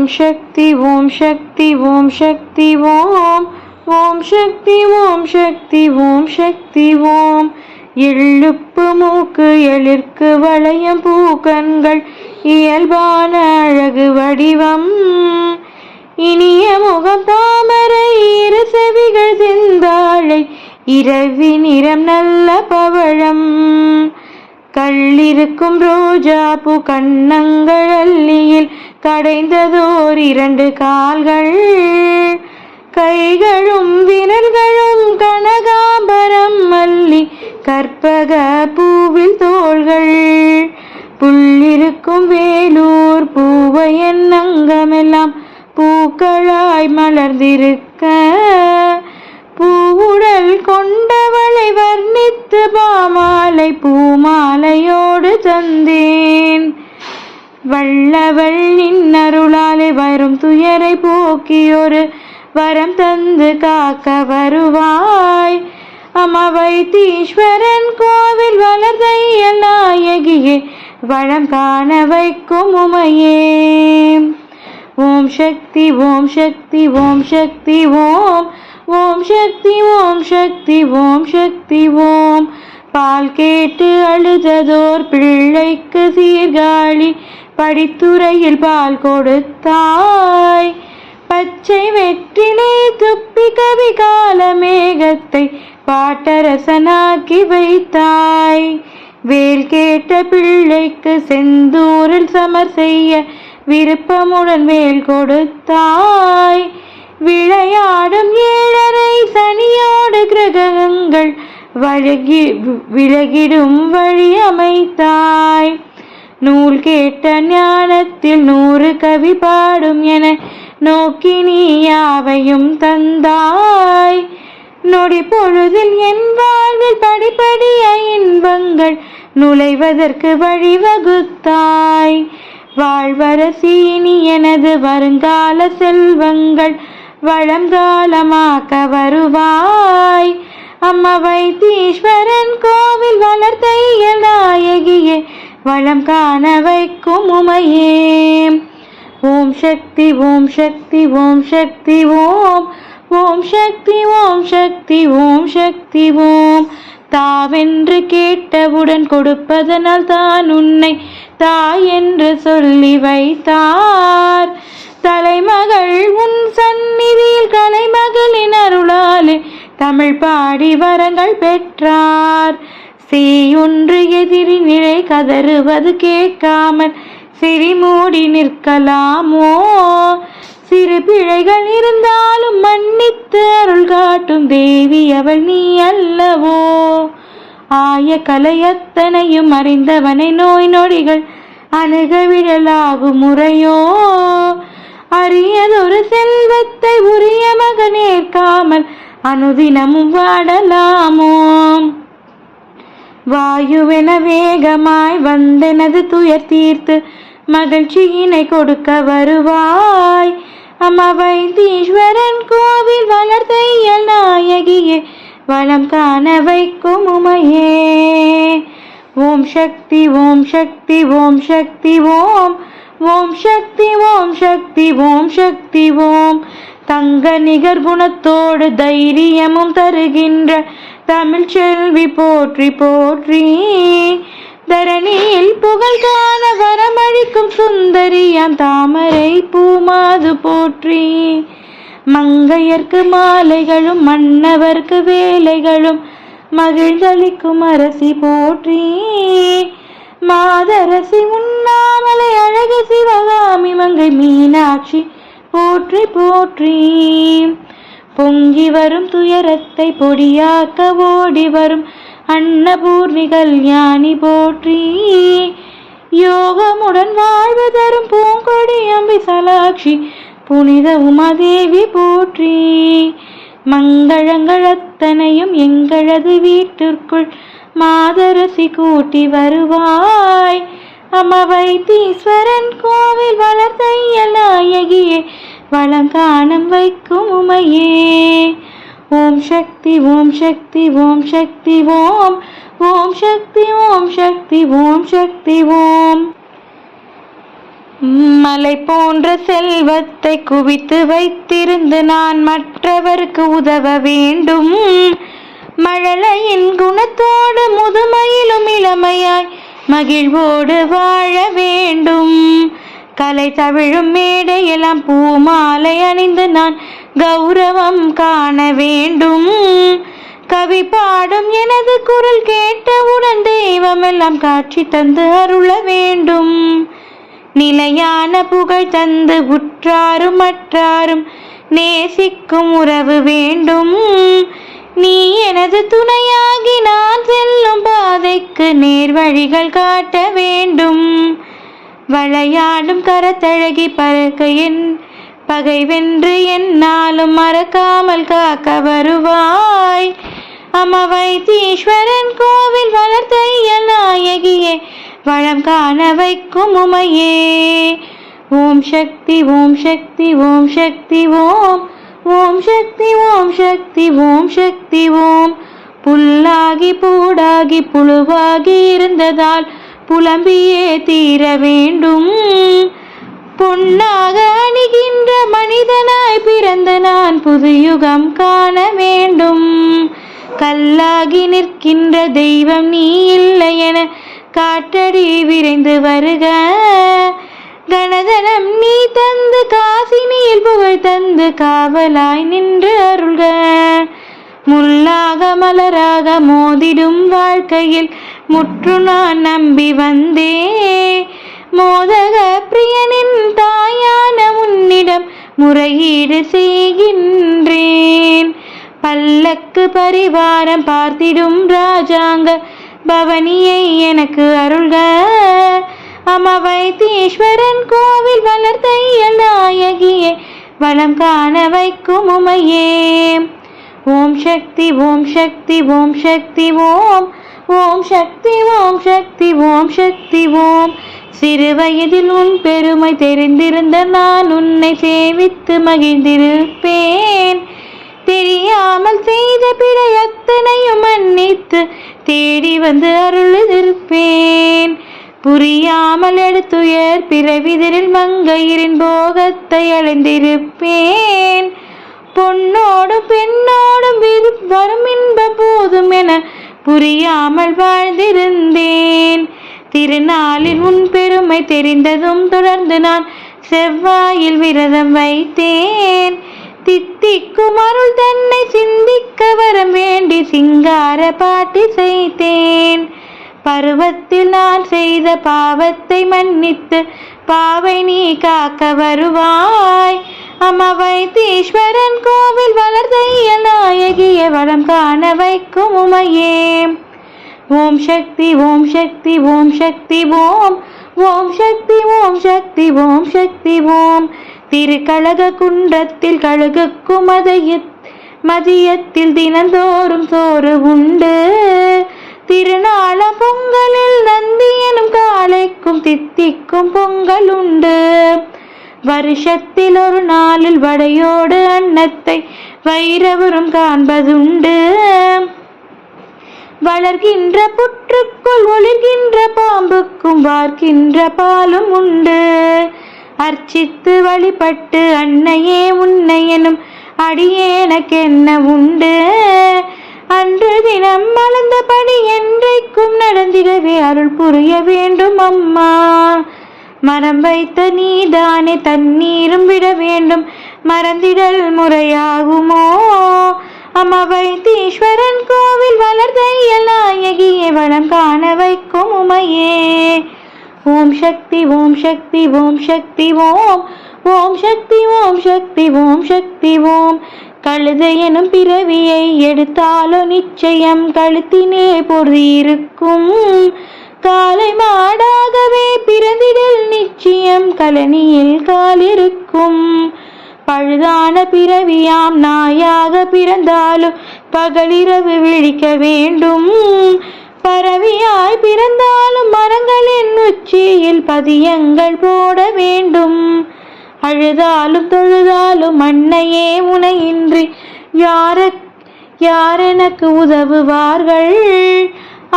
ஓம் சக்தி ஓம் சக்தி ஓம் சக்தி ஓம். ஓம் சக்தி ஓம் சக்தி ஓம் சக்தி ஓம். எழுப்பு மூக்கு எழிற்கு வளையம் பூக்கண்கள் இயல்பான அழகு வடிவம். இனிய முகம் தாமரை இரு செவிகள் செந்தாழை இரவி நிறம் நல்ல பவழம். கள்ளிருக்கும் ரோஜாப்பு கண்ணங்கள் அள்ளியில் கடைந்ததோர் இரண்டு கால்கள் கைகளும் விரல்களும் கனகாபரம் மல்லி கற்பக பூவில் தோள்கள். புள்ளிருக்கும் வேலூர் பூவையன் அங்கமெல்லாம் பூக்களாய் மலர்ந்திருக்க பூவுடல் கொண்டவளை வர்ணித்து பாமாலை பூமாலையோடு தந்தேன். வல்லவள் நின்னருளாலே வரும் துயரை போக்கியொரு வரம் தந்து காக்க வருவாய். அமவைத்தீஸ்வரன் கோவில் வளர்தையல் நாயகியே வளம் காண வைக்கும் உமையே. ஓம் சக்தி ஓம் சக்தி ஓம் சக்தி ஓம். ஓம் சக்தி ஓம் சக்தி ஓம் சக்தி ஓம். பால் கேட்டு அழுததோர் பிள்ளைக்கு சீர்காழி படித்துறையில் பால் கொடுத்தாய். பச்சை வெற்றிலே துப்பி கவி கால மேகத்தை பாட்டரசனாக்கி வைத்தாய். வேல் கேட்ட பிள்ளைக்கு செந்தூரில் சமர் செய்ய விருப்பமுடன் வேல் கொடுத்தாய். விளையாடும் ஏழரை சனியோடு கிரகங்கள் வழகி விலகிடும் வழி அமைத்தாய். நூல் கேட்ட ஞானத்தில் நூறு கவி பாடும் என நோக்கி நீ யாவையும் தந்தாய். நொடி பொழுதில் என் வாழ்வில் படிப்படிய இன்பங்கள் நுழைவதற்கு வழிவகுத்தாய். வாழ்வரசி நீ எனது வருங்கால செல்வங்கள் வளங்காலமாக்க வருவாய். அம்மா வைத்தீஸ்வரன் கோவில் வளர்த்தைய நாயகியே வளம் காண வைக்கும் உமையே. ஓம் சக்தி ஓம் சக்தி ஓம் சக்தி ஓம். ஓம் சக்தி ஓம் சக்தி ஓம் சக்தி ஓம். தாவென்று கேட்டவுடன் கொடுப்பதனால் தான் உன்னை தாய் என்று சொல்லி வைத்தார். தலைமகள் உன் சந்நிதியில் கலைமகளின் அருளாலே தமிழ் பாடி வரங்கள் பெற்றார். சீயொன்று எதிரி நிலை கதறுவது கேட்காமல் சிரி மூடி நிற்கலாமோ? சிறு பிழைகள் இருந்தாலும் மன்னித்து அருள் காட்டும் தேவி அவள் நீ அல்லவோ? ஆய கலை அத்தனையும் அறிந்தவனை நோய் நொடிகள் அணுக விழலாகும் முறையோ? அரியதொரு செல்வத்தை உரிய மகனேற்காமல் அனுதினமும் வாடலாமோ? வாயுவென வேகமாய் வந்தெனது துயர் தீர்த்து மகிழ்ச்சியினை கொடுக்க வருவாய். அம்மா வைத்தீஸ்வரன் கோவில் வளர்த்தைய நாயகியே வளம் காண வைக்கும் உமையே. ஓம் சக்தி ஓம் சக்தி ஓம் சக்தி ஓம். ஓம் சக்தி ஓம் சக்தி ஓம் சக்தி ஓம். தங்க நிகர்குணத்தோடு தைரியமும் தருகின்ற தமிழ் செல்வி போற்றி போற்றி. தரணியில் புகழ் காண வரமழிக்கும் சுந்தரியான் தாமரை பூமாது போற்றி. மங்கையர்க்கு மாலைகளும் மன்னவர்க்கு வேலைகளும் மகிழ்ந்தளிக்கும் அரசி போற்றி. மாதரசி உண்ணாமலை அழகு சிவகாமி மங்கை மீனாட்சி போற்றி போற்றி. பொங்கி வரும் துயரத்தை பொடியாக்க ஓடி வரும் அன்னபூர்ணி கல்யாணி போற்றி. யோகமுடன் வாழ்வு தரும் பூங்கொடி அம்பி சலாட்சி புனித உமாதேவி போற்றி. மங்களங்கள் அத்தனையும் எங்களது வீட்டிற்குள் மாதரசி கூட்டி வருவாய். அமவைத்தீஸ்வரன் கோவில் வளர்த்தைய நாயகியே வளம் வைக்கும் உமையே. ஓம் சக்தி ஓம் சக்தி ஓம் சக்தி ஓம். ஓம் சக்தி ஓம் சக்தி ஓம் சக்தி ஓம். மலை போன்ற செல்வத்தை குவித்து வைத்திருந்து நான் மற்றவருக்கு உதவ வேண்டும். மழலையின் குணத்தோடு முதுமையிலும் இளமையாய் மகிழ்வோடு வாழ வேண்டும். கலை தவிழும் மேடையெல்லாம் பூமாலை அணிந்து நான் கௌரவம் காண வேண்டும். கவி பாடும் எனது குரல் கேட்டவுடன் தெய்வமெல்லாம் காட்சி தந்து அருள வேண்டும். நிலையான புகழ் தந்து உற்றாரும் மற்றாரும் நேசிக்கும் உறவு வேண்டும். நீ எனது துணையாகி நான் செல்லும் பாதைக்கு நேர் வழிகள் காட்ட வேண்டும். விளையாடும் கரத்தழகி பறக்கையின் பகை வென்று என்னாலும் மறக்காமல் காக்க வருவாய். அமவைத்தீஸ்வரன் கோவில் வளர்த்தைய நாயகியே வளம் காண வைக்கும் உமையே. ஓம் சக்தி ஓம் சக்தி ஓம் சக்தி ஓம். ஓம் சக்தி ஓம் சக்தி ஓம் சக்தி ஓம். புல்லாகி பூடாகி புழுவாகி இருந்ததால் புலம்பியே தீர வேண்டும். பொன்னாக அணிகின்ற மனிதனாய் பிறந்த நான் புது யுகம் காண வேண்டும். கல்லாகி நிற்கின்ற தெய்வம் நீ இல்லை என காற்றடி விரைந்து வருக. கணதனம் நீ தந்து காசினியில் புகழ் தந்து காவலாய் நின்று அருள்க. முள்ளாக மலராக மோதிடும் வாழ்க்கையில் முற்று நான் நம்பி வந்தே. மோதக பிரியனின் தாயான உன்னிடம் முறையீடு செய்கின்றேன். பல்லக்கு பரிவாரம் பார்த்திடும் ராஜாங்க பவனியை எனக்கு அருள்க. அமவைத்தீஸ்வரன் கோவில் வளர்த்த நாயகியே வளம் காண வைக்கும் உமையே. ஓம் சக்தி ஓம் சக்தி ஓம் சக்தி ஓம் ஓம் சக்தி ஓம் சக்தி ஓம் சக்தி ஓம். சிறு வயதில் உன் பெருமை தெரிந்திருந்த நான் உன்னை சேவித்து மகிழ்ந்திருப்பேன். தெரியாமல் செய்த பிழை அத்தனையும் மன்னித்து தேடி வந்து அருளிருப்பேன் புரியாமல் எடுத்துயர் பிறவிதரில் மங்கையரின் போகத்தை அடைந்திருப்பேன். பொன்னோடு பெண்ணோடும் புரியாமல் வாழ்ந்திருந்தேன். திருநாளில் உன் பெருமை தெரிந்ததும் தொடர்ந்து நான் செவ்வாயில் விரதம் வைத்தேன். தித்திக்கும் அருள் தன்னை சிந்திக்க வரம் வேண்டி சிங்கார பாட்டு செய்தேன். பருவத்தில் நான் செய்த பாவத்தை மன்னித்து பாவை நீ காக்க வருவாய். அமவைத்தீஸ்வரன் கோவில் வளர்த்த நாயகிய வளம் காண வைக்கும் உமையே. ஓம் சக்தி ஓம் சக்தி ஓம் சக்தி ஓம். ஓம் சக்தி ஓம் சக்தி ஓம் சக்தி ஓம். திருக்கழக குன்றத்தில் கழுகுக்கும் மதைய மதியத்தில் தினந்தோறும் சோறு உண்டு. திருநாள பொங்கலில் நந்தி எனும் காலைக்கும் தித்திக்கும் பொங்கல் உண்டு. வருஷத்தில் ஒரு நாளில் வடையோடு அன்னத்தை வைரவரும் காண்பதுண்டு. வளர்கின்ற புற்றுக்குள் ஒளிர்கின்ற பாம்புக்கும் வார்க்கின்ற பாலும் உண்டு. அர்ச்சித்து வழிபட்டு அன்னையே உன்னை எனும் அடியேனக்கென்ன உண்டு. அன்று தினம் மலர்ந்தபடி என்றைக்கும் நடந்திடவே அருள் புரிய வேண்டும் அம்மா. மரம் வைத்த நீதானே தண்ணீரும் விட வேண்டும். மறந்திடல் முறையாகுமோ? அமவைத்தீஸ்வரன் கோவில் வளர்த்த இயல் நாயகியே வளம் காண வைக்கும் உமையே. ஓம் சக்தி ஓம் சக்தி ஓம் சக்தி ஓம். ஓம் சக்தி ஓம் சக்தி ஓம் சக்தி ஓம். கழுதை எனும் பிறவியை எடுத்தாலோ நிச்சயம் கழுத்தினே பொருந்திருக்கும் காலை மாடாகவே பிறந்திடல் நிச்சயம் கலனியில் காலிருக்கும். பழுதான பிறவியாம் நாயாக பிறந்தாலும் பகலிரவு விழிக்க வேண்டும். பறவையாய் பிறந்தாலும் மரங்களின் உச்சியில் பதியங்கள் போட வேண்டும். அழுதாலும் தொழுதாலும் மண்ணையே உனையின்றி யார யாரெனக்கு உதவுவார்கள்?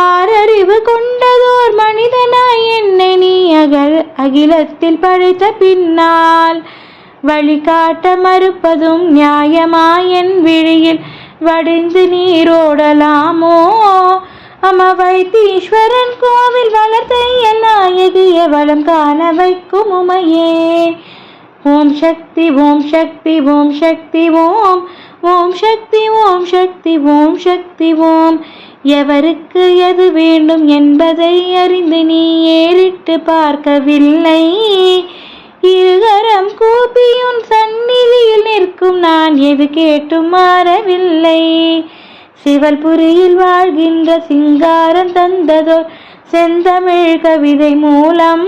ஆறறிவு கொண்டதோர் மனிதனாய் என்னை நீ அகல் அகிலத்தில் பழைத்த பின்னால் வழிகாட்ட மறுப்பதும் நியாயமா என் விழியில்? வடிந்து நீரோடலாமோ அம வைத்தீஸ்வரன் கோவில் வளர்த்த நாயகிய வளம் காண வைக்கும் உமையே. ஓம் சக்தி ஓம் சக்தி ஓம் சக்தி ஓம். ஓம் சக்தி ஓம் சக்தி ஓம் சக்தி ஓம். எவருக்கு எது வேண்டும் என்பதை அறிந்து நீ ஏறிட்டு பார்க்கவில்லை. இருகரம் கூப்பியும் சந்நிதியில் நிற்கும் நான் எது கேட்டும் மாறவில்லை. சிவல்புரியில் வாழ்கின்ற சிங்காரம் தந்ததோர் செந்தமிழ் கவிதை மூலம்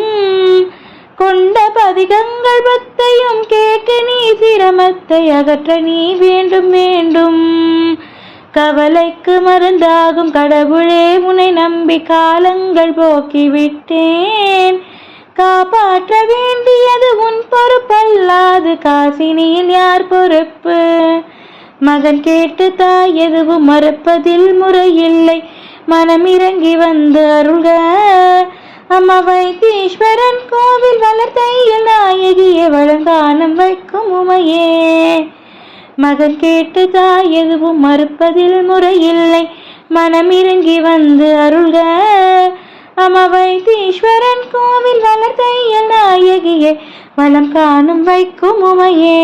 கொண்ட பதிகங்கள் பத்தையும் கேட்க நீ சிரமத்தை அகற்ற நீ வேண்டும் வேண்டும். கவலைக்கு மருந்தாகும் கடவுளே உன்னை நம்பி காலங்கள் போக்கிவிட்டேன். காப்பாற்ற வேண்டியது உன் பொறுப்பல்லாது. காசினியில் யார் பொறுப்பு? மகன் கேட்டு தாய் எதுவும் மறுப்பதில் முறையில்லை. மனமிறங்கி வந்து அருள்க. அம்மா வைத்தீஸ்வரன் கோவில் வளர்த்தையில் நாயகிய வழங்கானம் வைக்கும் உமையே. மகன் கேட்டு தாய் எதுவும் மறுப்பதில் முறையில்லை. மனமிறங்கி வந்து அருள்க. அம வைத்தீஸ்வரன் கோவில் வளர்த்தையல் நாயகியே வளம் காணும் வைக்கும் உமையே.